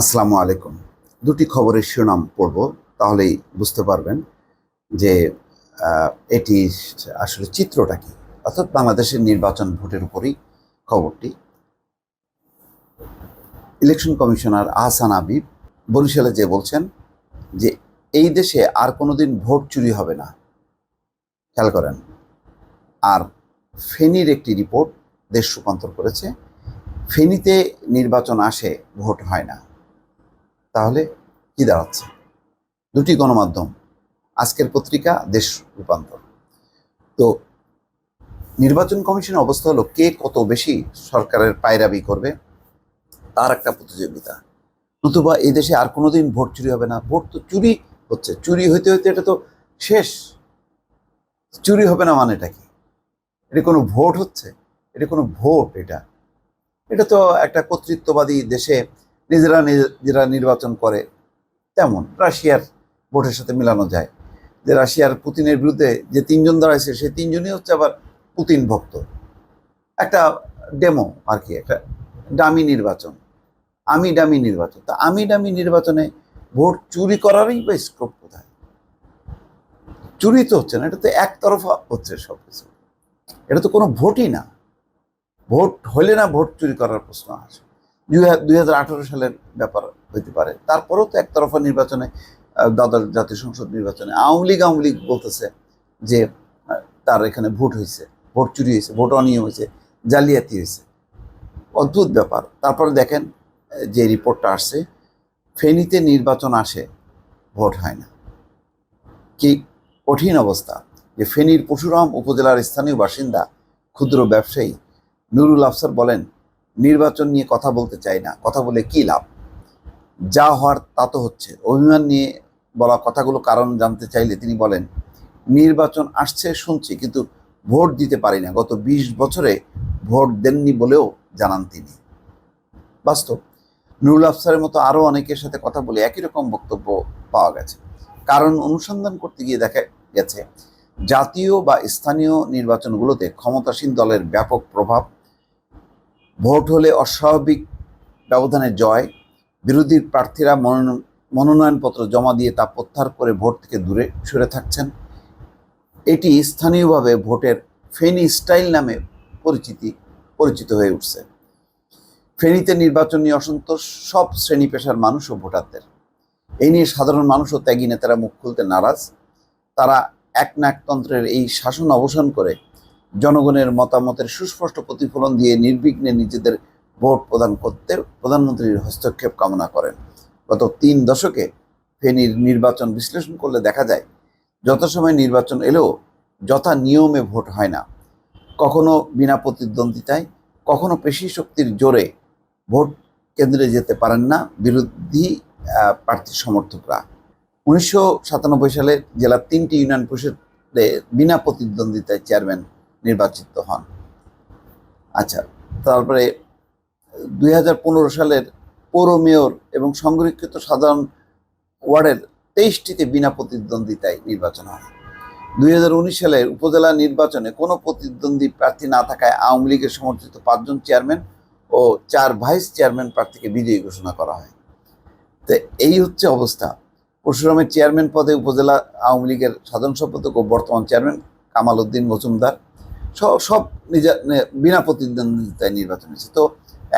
আসসালামু আলাইকুম। দুটি খবরের শিরোনাম পড়ব, তাহলেই বুঝতে পারবেন যে এটি আসলে চিত্রটা কি? অর্থাৎ বাংলাদেশের নির্বাচন ভোটের উপরই খবরটি। ইলেকশন কমিশনার আহসান আবিব বরিশালে যে বলছেন যে, এই দেশে আর কোনোদিন ভোট চুরি হবে না। খেয়াল করেন। আর ফেনীর একটি রিপোর্ট দেশ রূপান্তর করেছে, ফেনীতে নির্বাচন আসে, ভোট হয় না। তাহলে কি দাঁড়াচ্ছে? দুটি গণমাধ্যম, আজকের পত্রিকা, দেশ রূপান্তর। তো নির্বাচন কমিশনের অবস্থা হলো কে কত বেশি সরকারের পায়রাবি করবে? তার একটা প্রতিযোগিতা। নতুবা এই দেশে আর কোনোদিন ভোট চুরি হবে না। ভোট তো চুরি হচ্ছে। চুরি হইতে হইতে এটা তো শেষ। চুরি হবে না মানেটা কি? এটা কোনো ভোট হচ্ছে? এটা কোনো ভোট এটা? এটা তো একটা কর্তৃত্ববাদী দেশে নিজেরা নিজেরা নির্বাচন করে, তেমন রাশিয়ার ভোটের সাথে মেলানো যায়। যে রাশিয়ার পুতিনের বিরুদ্ধে যে তিনজন দাঁড়াইছে, সেই তিনজনই হচ্ছে আবার পুতিন ভক্ত। একটা ডেমো আর কি, একটা ডামি নির্বাচন। আমি ডামি নির্বাচন। তা আমি ডামি নির্বাচনে ভোট চুরি করারই বা স্কোপ কোথায়? চুরি তো হচ্ছে না, এটা তো একতরফা হচ্ছে সব কিছু এটা তো কোনো ভোটই না। ভোট হলে না ভোট চুরি করার প্রশ্ন আসে। দুই হাজার আঠারো সালের ব্যাপার হইতে পারে। তারপরেও তো একতরফা নির্বাচনে দ্বাদশ জাতীয় সংসদ নির্বাচনে আওয়ামী লীগ আওয়ামী লীগ বলতেছে যে তার এখানে ভোট হয়েছে ভোট চুরি হয়েছে ভোট অনিয়ম হয়েছে জালিয়াতি হয়েছে অদ্ভুত ব্যাপার। তারপরে দেখেন যে রিপোর্টটা আসছে, ফেনীতে নির্বাচন আসে, ভোট হয় না। কি কঠিন অবস্থা যে ফেনীর পরশুরাম উপজেলার স্থানীয় বাসিন্দা, ক্ষুদ্র ব্যবসায়ী নুরুল আফসার বলেন নির্বাচন নিয়ে কথা বলতে চাই না। কথা বলে কি লাভ? যা হওয়ার তা তো হচ্ছে। অভিমান নিয়ে বলা কথাগুলো কারণ জানতে চাইলে তিনি বলেন, নির্বাচন আসছে, শুনছি, কিন্তু ভোট দিতে পারি না। গত ২০ বছরে ভোট দেননি বলেও জানান তিনি। বাস্তব, নুরুল আফসারের মতো আরও অনেকের সাথে কথা বলে একই রকম বক্তব্য পাওয়া গেছে। কারণ অনুসন্ধান করতে গিয়ে দেখা গেছে, জাতীয় বা স্থানীয় নির্বাচনগুলোতে ক্ষমতাসীন দলের ব্যাপক প্রভাব ভোট হলে অস্বাভাবিক ব্যবধানে জয়। বিরোধী প্রার্থীরা মনোনয়ন মনোনয়নপত্র জমা দিয়ে তা প্রত্যাহার করে ভোট থেকে দূরে সরে থাকছেন। এটি স্থানীয়ভাবে ভোটের ফেনি স্টাইল নামে পরিচিতি, পরিচিত হয়ে উঠছে। ফেনীতে নির্বাচন অসন্তোষ সব শ্রেণি পেশার মানুষ ও ভোটারদের। এই নিয়ে সাধারণ মানুষ ও ত্যাগী নেতারা মুখ খুলতে নারাজ। তারা এক নাকতন্ত্রের এই শাসন অবসান করে জনগণের মতামতের সুস্পষ্ট প্রতিফলন দিয়ে নির্বিঘ্নে নিজেদের ভোট প্রদান করতে প্রধানমন্ত্রীর হস্তক্ষেপ কামনা করেন। গত তিন দশকে ফেনীর নির্বাচন বিশ্লেষণ করলে দেখা যায় যত সময় নির্বাচন এলেও যথা নিয়মে ভোট হয় না। কখনো বিনা প্রতিদ্বন্দ্বিতায়, কখনো পেশি শক্তির জোরে ভোট কেন্দ্রে যেতে পারেন না বিরোধী প্রার্থী সমর্থকরা। উনিশশো সাতানব্বই সালে জেলার তিনটি ইউনিয়ন পরিষদে বিনা প্রতিদ্বন্দ্বিতায় চেয়ারম্যান নির্বাচিত হন। আচ্ছা তারপরে দুই হাজার পনেরো সালের পৌর মেয়র এবং সংরক্ষিত সাধারণ ওয়ার্ডের তেইশটিতে বিনা প্রতিদ্বন্দ্বিতায় নির্বাচন হয়। দুই হাজার উনিশ সালের উপজেলা নির্বাচনে কোনো প্রতিদ্বন্দ্বী প্রার্থী না থাকায় আওয়ামী লীগের সমর্থিত পাঁচজন চেয়ারম্যান ও চার ভাইস চেয়ারম্যান প্রার্থীকে বিজয়ী ঘোষণা করা হয়। তো এই হচ্ছে অবস্থা। পরশুরামের চেয়ারম্যান পদে উপজেলা আওয়ামী লীগের সাধারণ সম্পাদক ও বর্তমান চেয়ারম্যান কামাল উদ্দিন মজুমদার সব নিজা বিনা প্রতিদ্বন্দ্বিতায় নির্বাচন হয়েছে। তো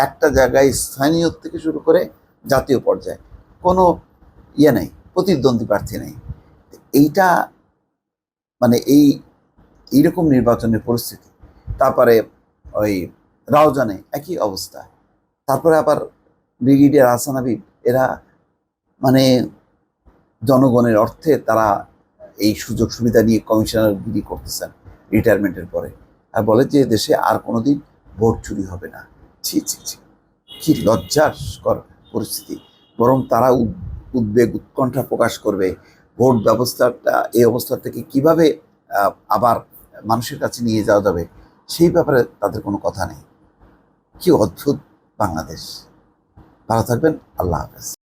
একটা জায়গায় স্থানীয় থেকে শুরু করে জাতীয় পর্যায়ে কোনো ইয়ে নেই, প্রতিদ্বন্দ্বী প্রার্থী নেই। এইটা মানে এই এইরকম নির্বাচনের পরিস্থিতি, তারপরে ওই রাওজানে একই অবস্থা, তারপরে আবার ব্রিগেডিয়ার হাসান হাবিব, এরা মানে জনগণের অর্থে তারা এই সুযোগ সুবিধা নিয়ে কমিশনার কমিশনারগিরি করতেছেন রিটায়ারমেন্টের পরে। বলে যে দেশে আর কোনোদিন ভোট চুরি হবে না। ছি ছি ছি। কি লজ্জাকর পরিস্থিতি। বরং তারা উদ- উদ্বেগ, উৎকণ্ঠা প্রকাশ করবে। ভোট ব্যবস্থাটা, এই অবস্থা থেকে কীভাবে আবার মানুষের কাছে নিয়ে যাওয়া যাবে, সেই ব্যাপারে তাদের কোনো কথা নেই। কি অদ্ভুত বাংলাদেশ। ভালো থাকবেন। আল্লাহ হাফেজ।